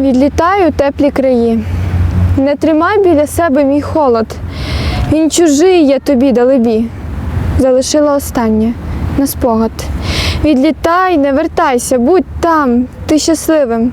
Відлітаю теплі краї. Не тримай біля себе мій холод. Він чужий я тобі далебі. Залишила останнє на спогад. Відлітай, не вертайся, будь там, ти щасливим.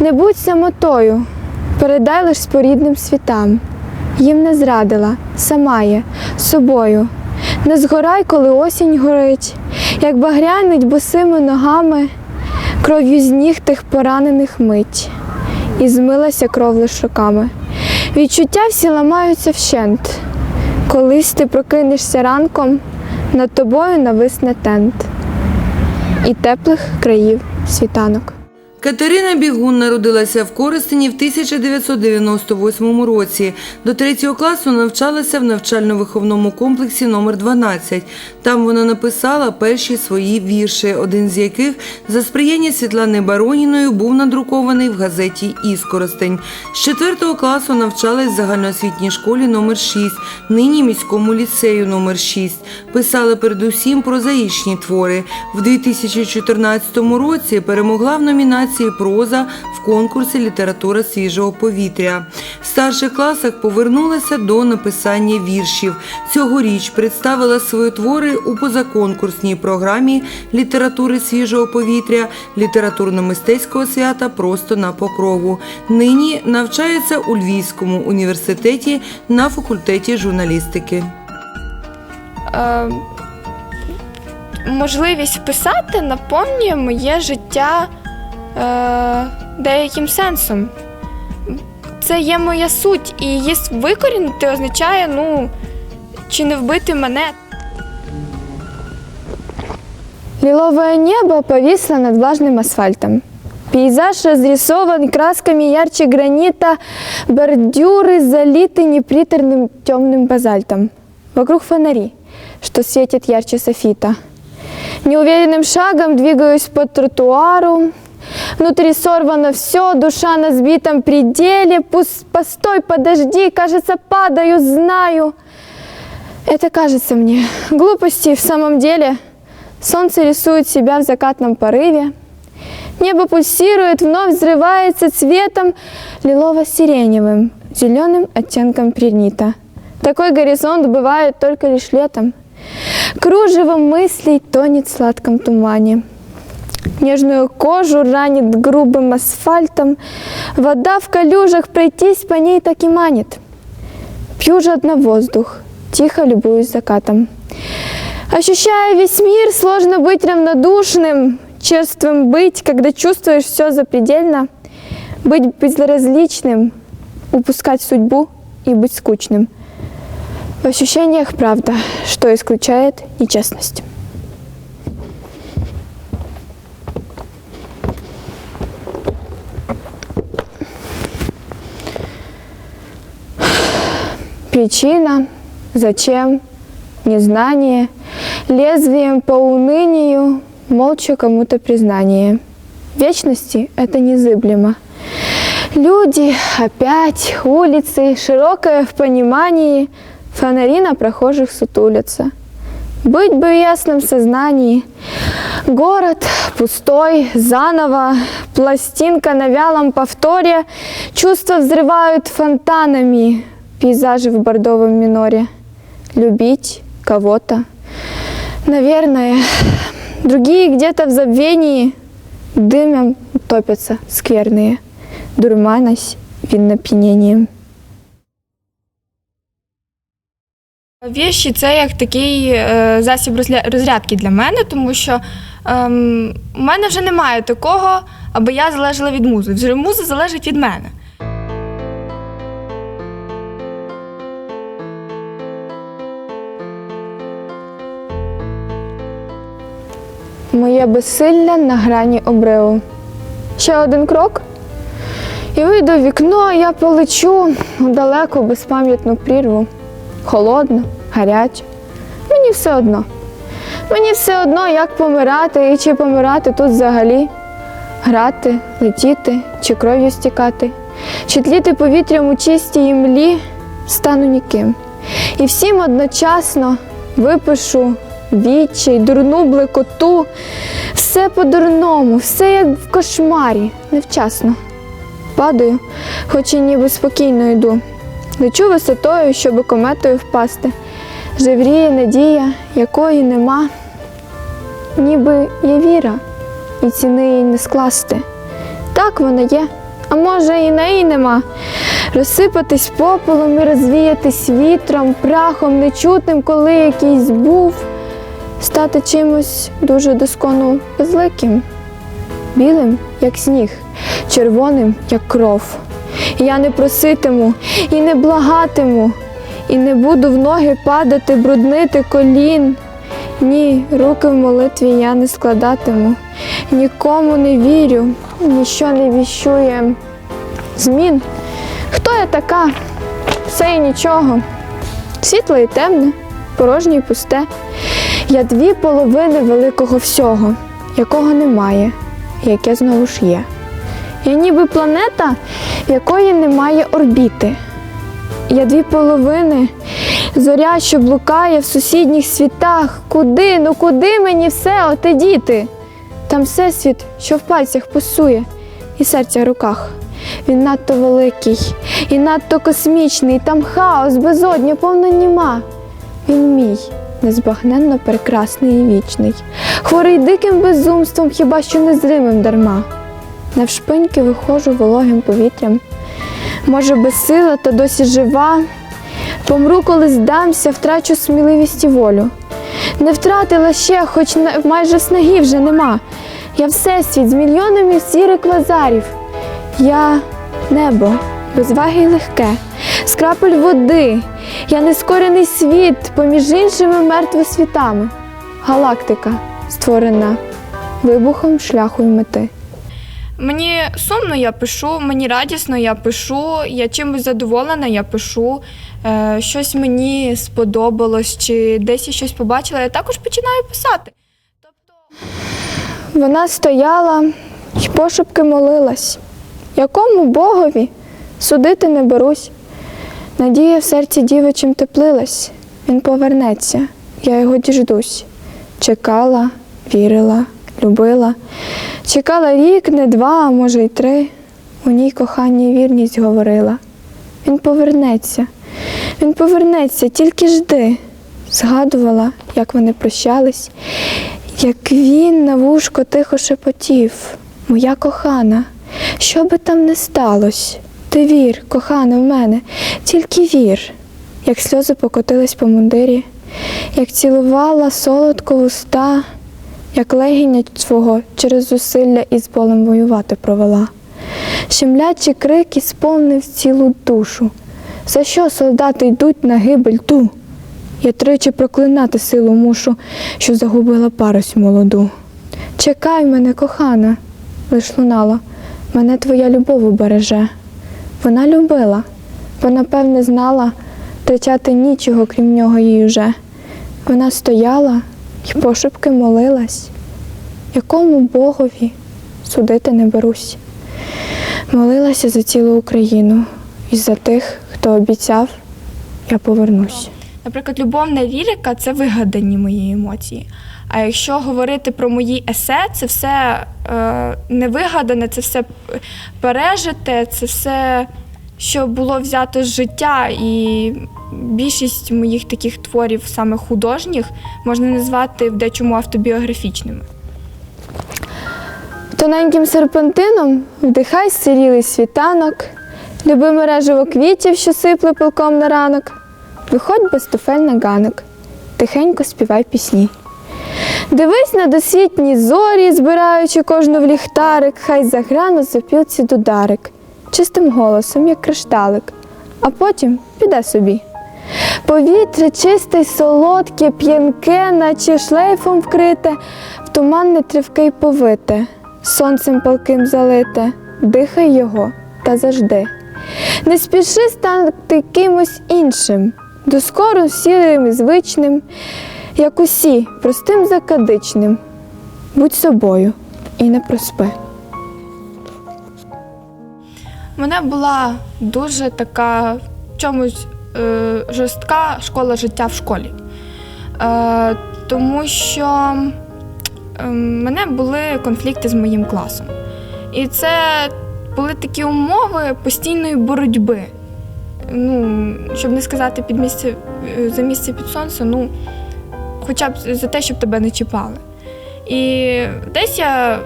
Не будь самотою, передай лиш спорідним світам. Їм не зрадила, сама є, собою. Не згорай, коли осінь горить, як багрянить босими ногами, кров'ю з ніг тих поранених мить, і змилася кров лиш руками. Відчуття всі ламаються вщент. Колись ти прокинешся ранком, над тобою нависне тент і теплих країв світанок. Катерина Бігун народилася в Коростені в 1998 році. До третього класу навчалася в навчально-виховному комплексі номер 12 Там вона написала перші свої вірші, один з яких за сприяння Світлани Бароніною був надрукований в газеті «Іскоростень». З четвертого класу навчалась в загальноосвітній школі номер 6 нині міському ліцею номер 6 Писала передусім прозаїчні твори. В 2014 році перемогла в номінації Проза в конкурсі Література свіжого повітря. В старших класах повернулася до написання віршів. Цьогоріч представила свої твори у позаконкурсній програмі літератури свіжого повітря літературно-мистецького свята Просто на покрову. Нині навчається у Львівському університеті на факультеті журналістики. Е, можливість писати наповнює моє життя е, деяким сенсом. Це є моя суть, і її викорінити означає, ну, чи не вбити мене. Лиловое небо повисло над влажным асфальтом. Пейзаж разрисован красками ярче гранита, бордюры залиты неприторным темным базальтом. Вокруг фонари, что светит ярче софита. Неуверенным шагом двигаюсь по тротуару. Внутри сорвано все, душа на сбитом пределе. Пусть, постой, подожди, кажется, падаю, знаю. Это кажется мне. Глупости в самом деле. Солнце рисует себя в закатном порыве. Небо пульсирует, вновь взрывается цветом лилово-сиреневым, зеленым оттенком принита. Такой горизонт бывает только лишь летом. Кружево мыслей тонет в сладком тумане. Нежную кожу ранит грубым асфальтом. Вода в калюжах, пройтись по ней так и манит. Пью жадно воздух, тихо любуюсь закатом. Ощущая весь мир, сложно быть равнодушным, черствым быть, когда чувствуешь все запредельно, быть безразличным, упускать судьбу и быть скучным. В ощущениях правда, что исключает нечестность. Причина, зачем, незнание, лезвием по унынию, молча кому-то признание. Вечности это незыблемо. Люди, опять, улицы, широкое в понимании, фонари на прохожих сутулятся. Быть бы в ясном сознании. Город пустой, заново, пластинка на вялом повторе, чувства взрывают фонтанами, пейзажи в бордовом миноре. Любить кого-то. Наверное, другие где-то в забвении дымом топятся скверные, дурманясь винопьянением. Віші це як такий е, засіб розрядки для мене, тому що ем, у мене вже немає такого, аби я залежала від музи. Вже муза залежить від мене. Моє безсилля на грані обриву. Ще один крок. І вийду в вікно, я полечу у далеку безпам'ятну прірву. Холодно, гаряче. Мені все одно. Мені все одно, як помирати і чи помирати тут взагалі. Грати, летіти чи кров'ю стікати, чи тліти повітрям у чистій імлі, стану ніким. І всім одночасно випишу відчай, дурну блекоту, все по-дурному, все як в кошмарі, невчасно. Падаю, хоч і ніби спокійно йду. Лечу висотою, щоби кометою впасти. Живріє надія, якої нема. Ніби є віра, і ціни їй не скласти. Так вона є, а може і неї нема. Розсипатись попелом і розвіятись вітром, прахом нечутним, коли якийсь був, стати чимось дуже доскону безликим, білим, як сніг, червоним, як кров. Я не проситиму і не благатиму, і не буду в ноги падати, бруднити колін. Ні, руки в молитві я не складатиму, нікому не вірю, ніщо не віщує змін. Хто я така? Все і нічого. Світле і темне, порожнє і пусте. Я дві половини великого всього, якого немає, яке знову ж є. Я ніби планета, якої немає орбіти. Я дві половини, зоря, що блукає в сусідніх світах. Куди, ну куди мені все оте діти? Там всесвіт, що в пальцях пасує, і серця в руках. Він надто великий і надто космічний, там хаос, безодня, повно німа. Він мій, незбагненно прекрасний і вічний, хворий диким безумством, хіба що незримим дарма. Навшпиньки виходжу вологим повітрям. Може, безсила та досі жива. Помру, коли здамся, втрачу сміливість і волю. Не втратила ще, хоч майже снаги вже нема. Я всесвіт з мільйонами сірих квазарів. Я небо, безваге й легке, з крапель води. Я нескорений світ поміж іншими мертвими світами. Галактика створена вибухом шляху й мети. Мені сумно, я пишу, мені радісно, я пишу, я чимось задоволена, я пишу. Е, щось мені сподобалось, чи десь я щось побачила, я також починаю писати. Тобто, Вона стояла й пошепки молилась. Якому богові судити не берусь. Надія в серці дівочим теплилась. Він повернеться, я його діждусь. Чекала, вірила, любила. Чекала рік, не два, а може й три. У ній кохання й вірність говорила. Він повернеться, він повернеться, тільки жди. Згадувала, як вони прощались, як він на вушко тихо шепотів, моя кохана, що би там не сталося, ти вір, кохана, в мене, тільки вір, як сльози покотились по мундирі, як цілувала солодко вуста, як легіння свого через зусилля із болем воювати провела. Щемлячий крик сповнив цілу душу. За що солдати йдуть на гибель ту? Я тричі проклинати силу мушу, що загубила парусь молоду. Чекай мене, кохана, лиш лунала, мене твоя любов убереже. Вона любила, бо напевне знала, втрачати нічого, крім нього їй уже. Вона стояла й пошепки молилась, якому богові судити не берусь. Молилася за цілу Україну і за тих, хто обіцяв, я повернусь. наприклад, любовна лірика це вигадані мої емоції. А якщо говорити про мої есе, це все е, не вигадане, це все пережите, це все, що було взято з життя. І більшість моїх таких творів, саме художніх, можна назвати в дечому автобіографічними. Тоненьким серпантином вдихай сирілий світанок, люби мережево квітів, що сипле пилком на ранок. Виходь без туфель на ганок, тихенько співай пісні. Дивись на досвітні зорі, збираючи кожну в ліхтарик, хай загра на сопілці дударик, чистим голосом, як кришталик, а потім піде собі. Повітря чисте й солодке, п'янке, наче шлейфом вкрите, в туманне тривке й повите, сонцем палким залите, дихай його та завжди. Не спіши стати кимось іншим, доскоро сірим і звичним, як усі, простим закадичним. Будь собою і не проспи. Мене була дуже така в чомусь е, жорстка школа життя в школі. Е, тому що е, мене були конфлікти з моїм класом. І це були такі умови постійної боротьби. Ну, щоб не сказати під місце, е, за місце під сонцем, ну, хоча б за те, щоб тебе не чіпали. І десь я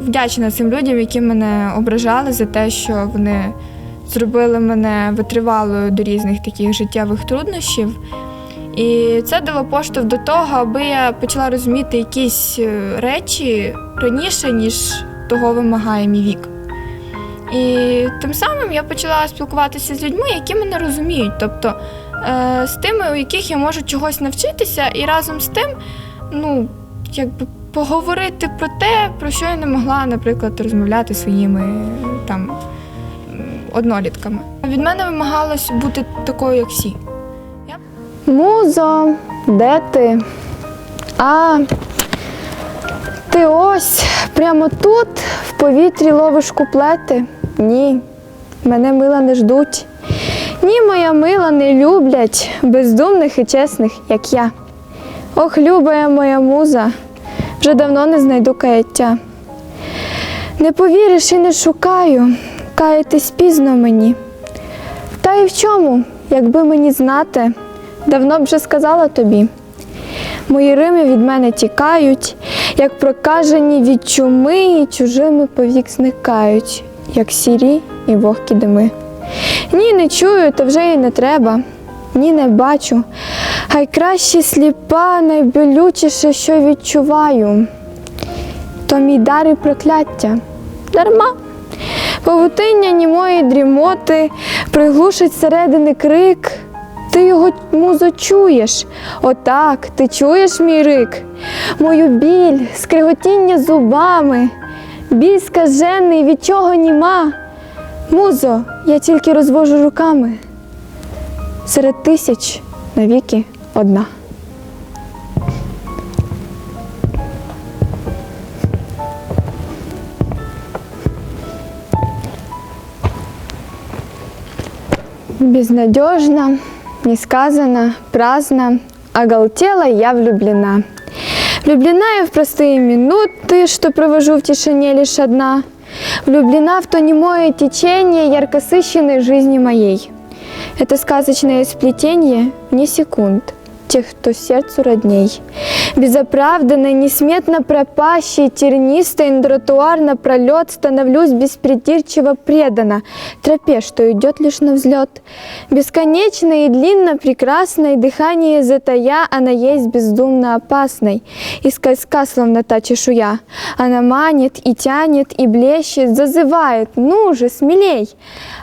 вдячна цим людям, які мене ображали за те, що вони зробили мене витривалою до різних таких життєвих труднощів. І це дало поштовх до того, аби я почала розуміти якісь е, речі раніше, ніж того вимагає мій вік. І тим самим я почала спілкуватися з людьми, які мене розуміють, тобто з тими, у яких я можу чогось навчитися, і разом з тим, ну, якби поговорити про те, про що я не могла, наприклад, розмовляти своїми е, там однолітками. Від мене вимагалось бути такою, як всі. Музо, де ти? А, ти ось прямо тут, в повітрі ловиш куплети? Ні, мене мила не ждуть. Ні, моя мила не люблять бездумних і чесних, як я. Ох, любая моя муза, вже давно не знайду каяття. Не повіриш і не шукаю, каятись пізно мені. Та й в чому, якби мені знати, давно б вже сказала тобі. Мої рими від мене тікають, як прокажені від чуми і чужими повік зникають, як сірі і вогкі дими. Ні, не чую, та вже й не треба, ні, не бачу. Хай краще сліпа, найболючіше, що відчуваю. То мій дар і прокляття дарма. Павутиння німої дрімоти приглушить середини крик. Ти його музо чуєш. Отак, ти чуєш мій рик, мою біль, скриготіння зубами, біль скажений, від чого німа. Музо, я тільки розвожу руками. Серед тисяч навіки одна. Безнадежно, несказанно, праздно, оголтела я влюблена. Влюблена я в простые минуты, что провожу в тишине лишь одна. Влюблена в то немое течение яркосыщенной жизни моей. Это сказочное сплетение не секунд, тех, кто сердцу родней. Безоправданно, несметно пропащей, тернистой на тротуар напролет становлюсь беспридирчиво предана тропе, что идет лишь на взлет. Бесконечно и длинно прекрасной дыхание затая, она есть бездумно опасной. И скользка, словно та чешуя, она манит и тянет, и блещет, зазывает, ну же, смелей.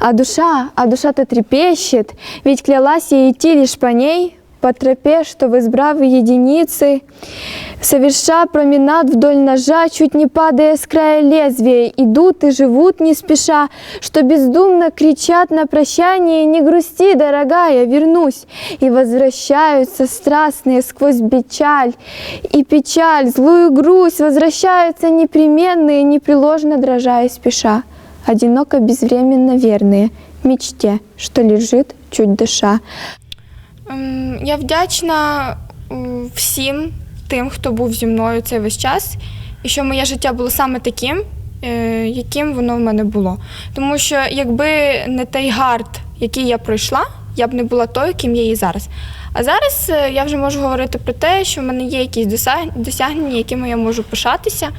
А душа, а душа-то трепещет, ведь клялась ей идти лишь по ней, по тропе, что в избравы единицы, соверша променад вдоль ножа, чуть не падая с края лезвия, идут и живут не спеша, что бездумно кричат на прощание, не грусти, дорогая, вернусь, и возвращаются страстные сквозь печаль, и печаль, злую грусть, возвращаются непременные, непреложно дрожа спеша, одиноко безвременно верные, мечте, что лежит чуть дыша. Ем, Я вдячна е, всім тим, хто був зі мною цей весь час, і що моє життя було саме таким, е, яким воно в мене було. Тому що якби не той гард, який я пройшла, я б не була тою, ким я є зараз. А зараз е, я вже можу говорити про те, що в мене є якісь досягнення, якими я можу пишатися.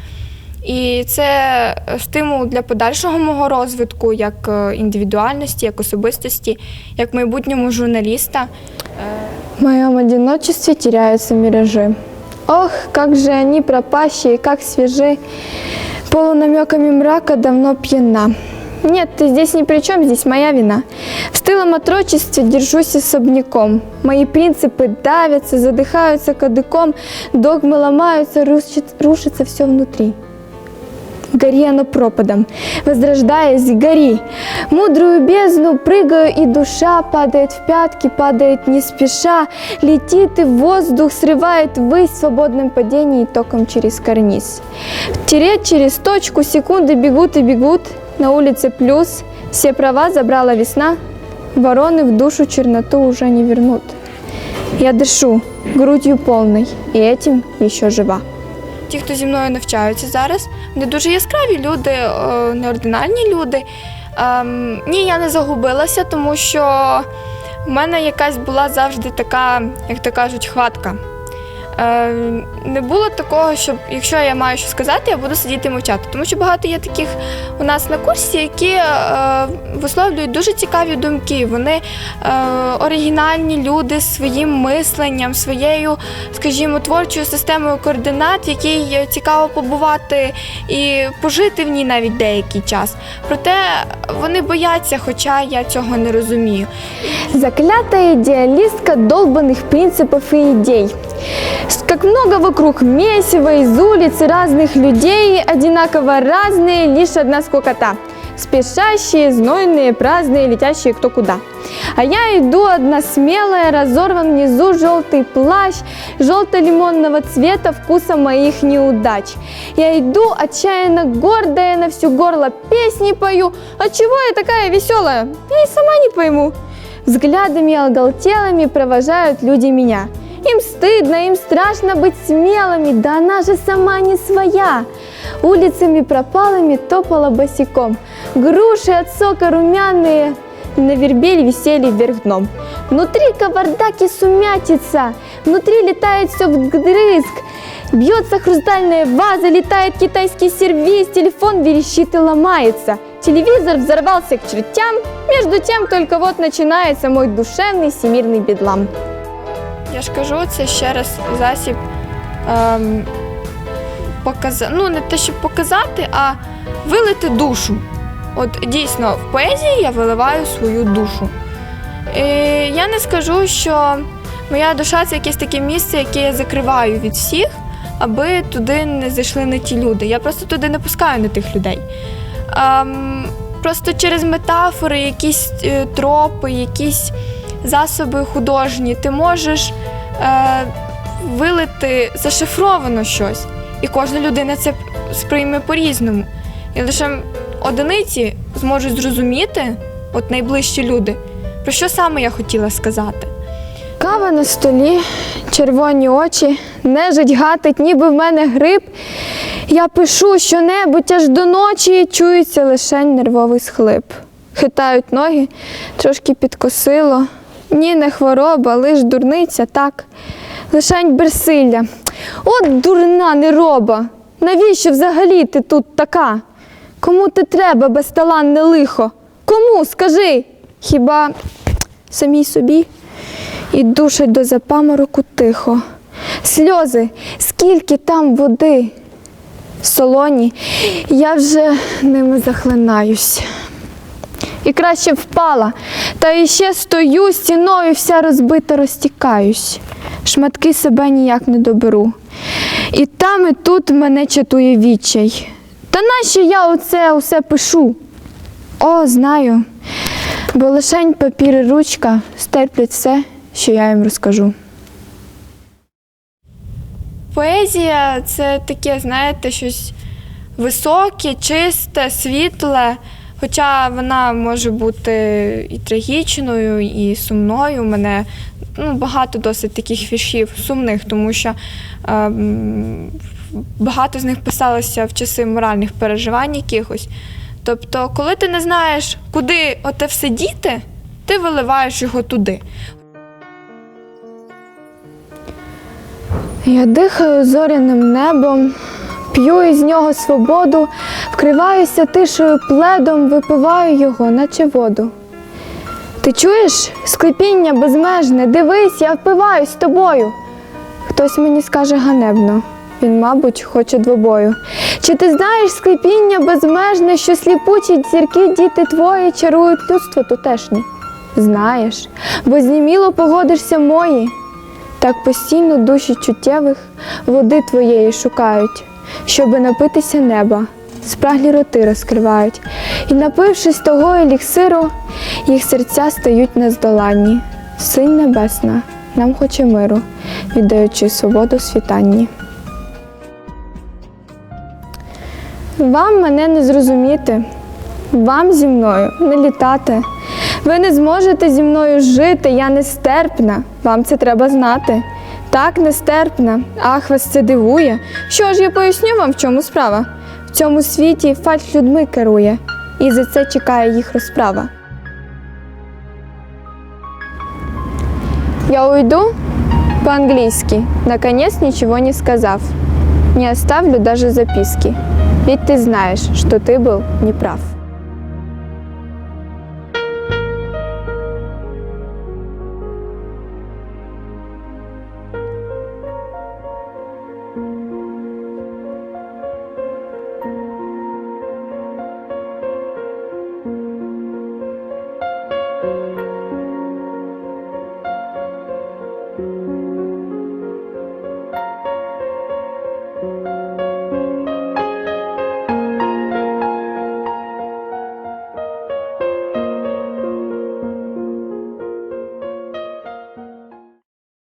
І це е, стимул для подальшого мого розвитку як е, індивідуальності, як особистості, як майбутнього журналіста. В моем одиночестве теряются миражи. Ох, как же они пропащие, как свежи. Полунамеками мрака давно пьяна. Нет, ты здесь ни при чем, здесь моя вина. В стылом отрочестве держусь особняком. Мои принципы давятся, задыхаются кадыком, догмы ломаются, рушит- рушится все внутри. Гори оно пропадом, возрождаясь, гори. Мудрую бездну прыгаю, и душа падает в пятки, падает не спеша, летит и в воздух срывает ввысь в свободном падении током через карниз. Тереть через точку, секунды бегут и бегут, на улице плюс, все права забрала весна, вороны в душу черноту уже не вернут. Я дышу грудью полной, и этим еще жива. Ті, хто зі мною навчаються зараз, вони дуже яскраві люди, неординальні неординарні люди. Ем, ні, я не загубилася, тому що в мене якась була завжди така, як то кажуть, хватка. Е, не було такого, щоб якщо я маю що сказати, я буду сидіти і мовчати. Тому що багато є таких у нас на курсі, які е, висловлюють дуже цікаві думки. Вони е, оригінальні люди з своїм мисленням, своєю, скажімо, творчою системою координат, якій цікаво побувати і пожити в ній навіть деякий час. Проте вони бояться, хоча я цього не розумію. Заклятая идеалистка долбанных принципов и идей. Как много вокруг месива из улиц и разных людей, одинаково разные, лишь одна скукота. Спешащие, знойные, праздные, летящие кто куда. А я иду одна смелая, разорван внизу желтый плащ, желто-лимонного цвета вкуса моих неудач. Я иду отчаянно гордая, на всю горло песни пою. А чего я такая веселая? Я и сама не пойму. Взглядами оголтелыми провожают люди меня. Им стыдно, им страшно быть смелыми, да она же сама не своя. Улицами пропалыми топала босиком. Груши от сока румяные на вербель висели вверх дном. Внутри кавардак и сумятица, внутри летает все вдрызг. Бьется хрустальная ваза, летает китайский сервиз, телефон верещит и ломается. Телевизор взорвался к чертям, между тем только вот начинается мой душевный всемирный бедлам. Я ж кажу, це ще раз засіб ем, показа... ну, не те, щоб показати, а вилити душу. От дійсно, в поезії я виливаю свою душу. І я не скажу, що моя душа це якесь таке місце, яке я закриваю від всіх, аби туди не зайшли не ті люди. Я просто туди не пускаю не тих людей. Ем, просто через метафори, якісь е, тропи, якісь засоби художні, ти можеш е, вилити зашифровано щось, і кожна людина це сприйме по-різному. І лише одиниці зможуть зрозуміти, от найближчі люди, про що саме я хотіла сказати. Кава на столі, червоні очі, нежить гатить, ніби в мене гриб. Я пишу щонебудь аж до ночі, чується лише нервовий схлип. Хитають ноги, трошки підкосило. Ні, не хвороба, лиш дурниця, так. Лишень берсилля. От дурна нероба. Навіщо взагалі ти тут така? Кому ти треба, безталанне лихо? Кому, скажи? Хіба самій собі? і душать до запамороку тихо. Сльози, скільки там води. Солоні, я вже ними захлинаюсь. І краще впала, та іще стою стіною, вся розбита розтікаюсь. Шматки себе ніяк не доберу. І там, і тут мене чатує відчай. Та нащо я оце усе пишу? О, знаю, бо лишень папір і ручка стерплять все, що я їм розкажу. Поезія це таке, знаєте, щось високе, чисте, світле. Хоча вона може бути і трагічною, і сумною. У мене ну, багато досить таких віршів сумних, тому що ем, багато з них писалося в часи моральних переживань якихось. Тобто, коли ти не знаєш, куди оте все діти, ти виливаєш його туди. Я дихаю зоряним небом, п'ю із нього свободу, вкриваюся тишою пледом, випиваю його, наче воду. Ти чуєш склепіння безмежне, дивись, я впиваюсь тобою. Хтось мені скаже ганебно, він, мабуть, хоче двобою. Чи ти знаєш склепіння безмежне, що сліпучі зірки діти твої чарують людство тутешнє? Знаєш, бо зніміло погодишся мої. Так постійно душі чуттєвих води твоєї шукають, щоби напитися неба, спраглі роти розкривають, і, напившись того еліксиру, їх серця стають нездоланні. Синь небесна нам хоче миру, віддаючи свободу світанні. Вам мене не зрозуміти, вам зі мною не літати. Ви не зможете зі мною жити, я нестерпна, вам це треба знати. Так нестерпна. Ах, вас це дивує. Що ж я поясню вам, в чому справа? В цьому світі фальш людьми керує, і за це чекає їх розправа. Я уйду по-английски. Наконец ничего не сказав. Не оставлю даже записки. Ведь ты знаешь, что ты был неправ.